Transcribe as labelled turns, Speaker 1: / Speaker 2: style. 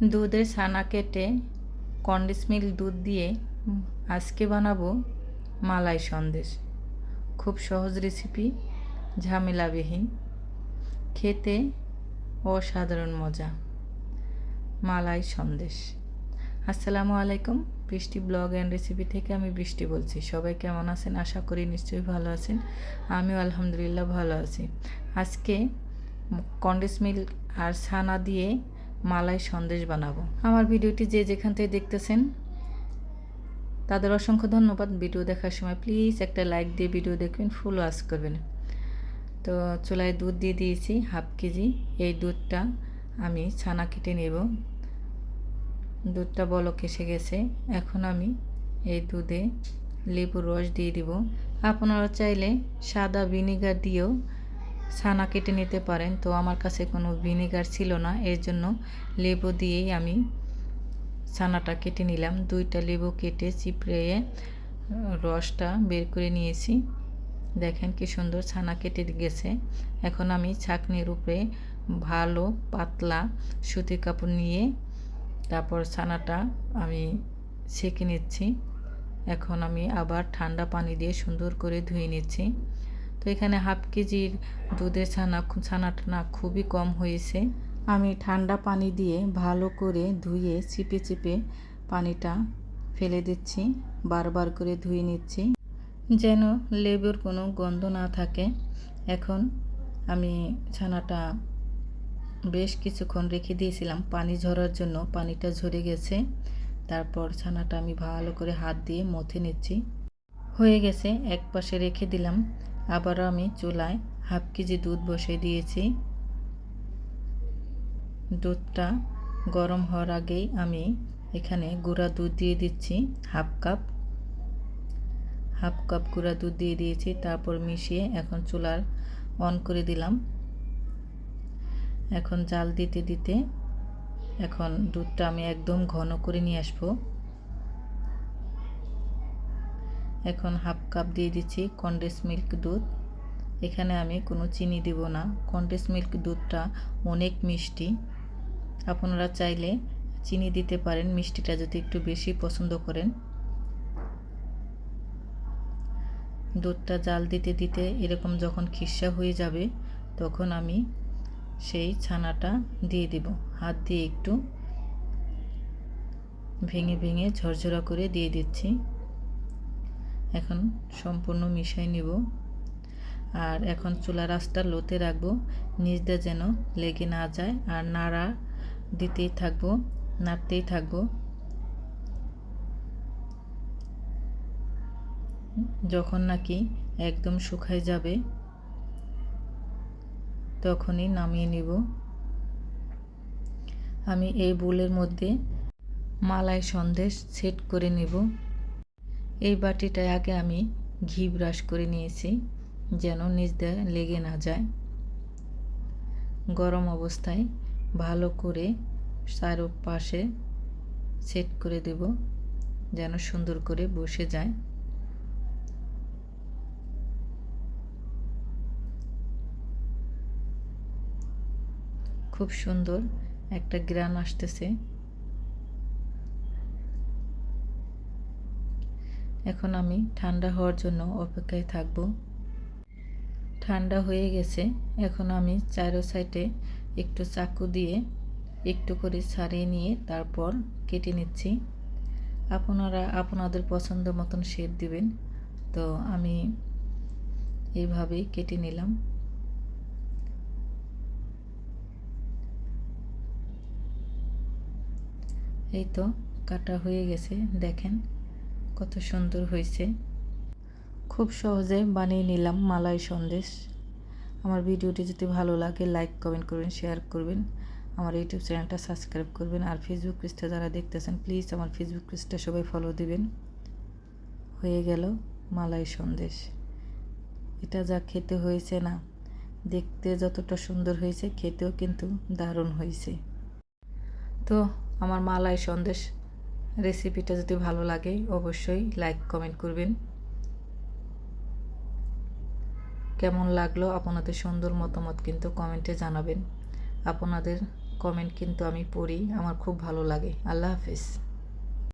Speaker 1: দুধের ছানা কেটে কন্ডেন্স মিল্ক দুধ দিয়ে আজকে বানাবো মালাই সন্দেশ। খুব সহজ রেসিপি, ঝামেলাবিহীন, খেতে অসাধারণ মজা। মালাই সন্দেশ। আসসালামু আলাইকুম, বৃষ্টি ব্লগ অ্যান্ড রেসিপি থেকে আমি বৃষ্টি বলছি। সবাই কেমন আছেন? আশা করি নিশ্চয়ই ভালো আছেন। আমিও আলহামদুলিল্লাহ ভালো আছি। আজকে কন্ডেন্স মিল্ক আর ছানা দিয়ে মালাই সন্দেশ বানাবো। আমার ভিডিওটি যে যেখান থেকে দেখতেছেন, তাদের অসংখ্য ধন্যবাদ। ভিডিও দেখার সময় প্লিজ একটা লাইক দিয়ে ভিডিও দেখবেন ফুল ওয়াশ করবেন। তো চুলায় দুধ দিয়ে দিয়েছি হাফ কেজি। এই দুধটা আমি ছানা কেটে নেব। দুধটা বলক এসে গেছে। এখন আমি এই দুধে লেবুর রস দিয়ে দিব। আপনারা চাইলে সাদা ভিনিগার দিয়েও ছানা কেটে নিতে পারেন। তো আমার কাছে কোনো ভিনেগার ছিল না, এর জন্য লেবু দিয়েই আমি ছানাটা কেটে নিলাম। দুইটা লেবু কেটে চিপড়ে রসটা বের করে নিয়েছি। দেখেন কি সুন্দর ছানা কেটে গেছে। এখন আমি ছাকনির উপরে ভালো পাতলা সুতির কাপড় নিয়ে তারপর ছানাটা আমি সেঁকে নিচ্ছি। এখন আমি আবার ঠান্ডা পানি দিয়ে সুন্দর করে ধুয়ে নিচ্ছি। তো এখানে হাফ কেজির দুধের ছানা, ছানাটা খুবই কম হয়েছে। আমি ঠান্ডা পানি দিয়ে ভালো করে ধুয়ে চিপে চিপে পানিটা ফেলে দিচ্ছি, বারবার করে ধুয়ে নিচ্ছি, যেন লেবুর কোনো গন্ধ না থাকে। এখন আমি ছানাটা বেশ কিছুক্ষণ রেখে দিয়েছিলাম, পানি ঝরার জন্য পানিটা ঝরে গেছে। তারপর ছানাটা আমি ভালো করে হাত দিয়ে মথে নিচ্ছি। হয়ে গেছে এক পাশে রেখে দিলাম। আবারও আমি চুলায় হাফ কেজি দুধ বসিয়ে দিয়েছি। দুধটা গরম হওয়ার আগেই আমি এখানে গুঁড়া দুধ দিয়ে দিচ্ছি, হাফ কাপ। হাফ কাপ গুঁড়া দুধ দিয়ে দিয়েছি, তারপর মিশিয়ে এখন চুলার অন করে দিলাম। এখন জাল দিতে দিতে এখন দুধটা আমি একদম ঘন করে নিয়ে আসব। এখন হাফ কাপ দিয়ে দিচ্ছি কন্ডেন্স মিল্ক দুধ। এখানে আমি কোনো চিনি দিব না। কন্ডেন্স মিল্ক দুধটা অনেক মিষ্টি। আপনারা চাইলে চিনি দিতে পারেন, মিষ্টিটা যদি একটু বেশি পছন্দ করেন। দুধটা জাল দিতে দিতে এরকম যখন খিসা হয়ে যাবে, তখন আমি সেই ছানাটা দিয়ে দিব। হাত দিয়ে একটু ভেঙে ভেঙে ঝরঝরা করে দিয়ে দিচ্ছি। এখন সম্পূর্ণ মিশাই নিব। আর এখন চুলা রাসটা লোতে রাখব। নিচটা যেন লেগে না যায় আর নাড়া দিতেই থাকব, নাড়তেই থাকব। যখন নাকি একদম শুকায় যাবে, তখনই নামিয়ে নিব। আমি এই বোলের মধ্যে মালাই সন্দেশ সেট করে নেব। এই বাটিটায় আগে আমি ঘি ব্রাশ করে নিয়েছি, যেন নিচ লেগে না যায়। গরম অবস্থায় ভালো করে চারো পাশে সেট করে দেব, যেন সুন্দর করে বসে যায়। খুব সুন্দর একটা গ্রান আসতেছে। এখন আমি ঠান্ডা হওয়ার জন্য অপেক্ষায় থাকব। ঠান্ডা হয়ে গেছে, এখন আমি চারো সাইডে একটু চাকু দিয়ে একটু করে ছাড়িয়ে নিয়ে তারপর কেটে নিচ্ছি। আপনারা, আপনাদের পছন্দ মতন শেপ দিবেন, তো আমি এইভাবেই কেটে নিলাম। এই তো কাটা হয়ে গেছে, দেখেন। কত সুন্দর হয়েছে। খুব সহজে বানিয়ে নিলাম মালাই সন্দেশ। আমার ভিডিওটি যদি ভালো লাগে লাইক কমেন্ট করবেন শেয়ার করবেন। আমার ইউটিউব চ্যানেলটা সাবস্ক্রাইব করবেন। আর ফেসবুক পেজটা যারা দেখতেছেন প্লিজ আমার ফেসবুক পেজটা সবাই ফলো দিবেন। হয়ে গেল মালাই সন্দেশ। এটা যা খেতে হয়েছে না, দেখতে যতটা সুন্দর হয়েছে, খেতেও কিন্তু দারুণ হয়েছে। তো আমার মালাই সন্দেশ রেসিপিটা যদি ভালো লাগে, অবশ্যই লাইক কমেন্ট করবেন। কেমন লাগল আপনাদের সুন্দর মতামত কিন্তু কমেন্টে জানাবেন। আপনাদের কমেন্ট কিন্তু আমি পড়ি, আমার খুব ভালো লাগে। আল্লাহ হাফিজ।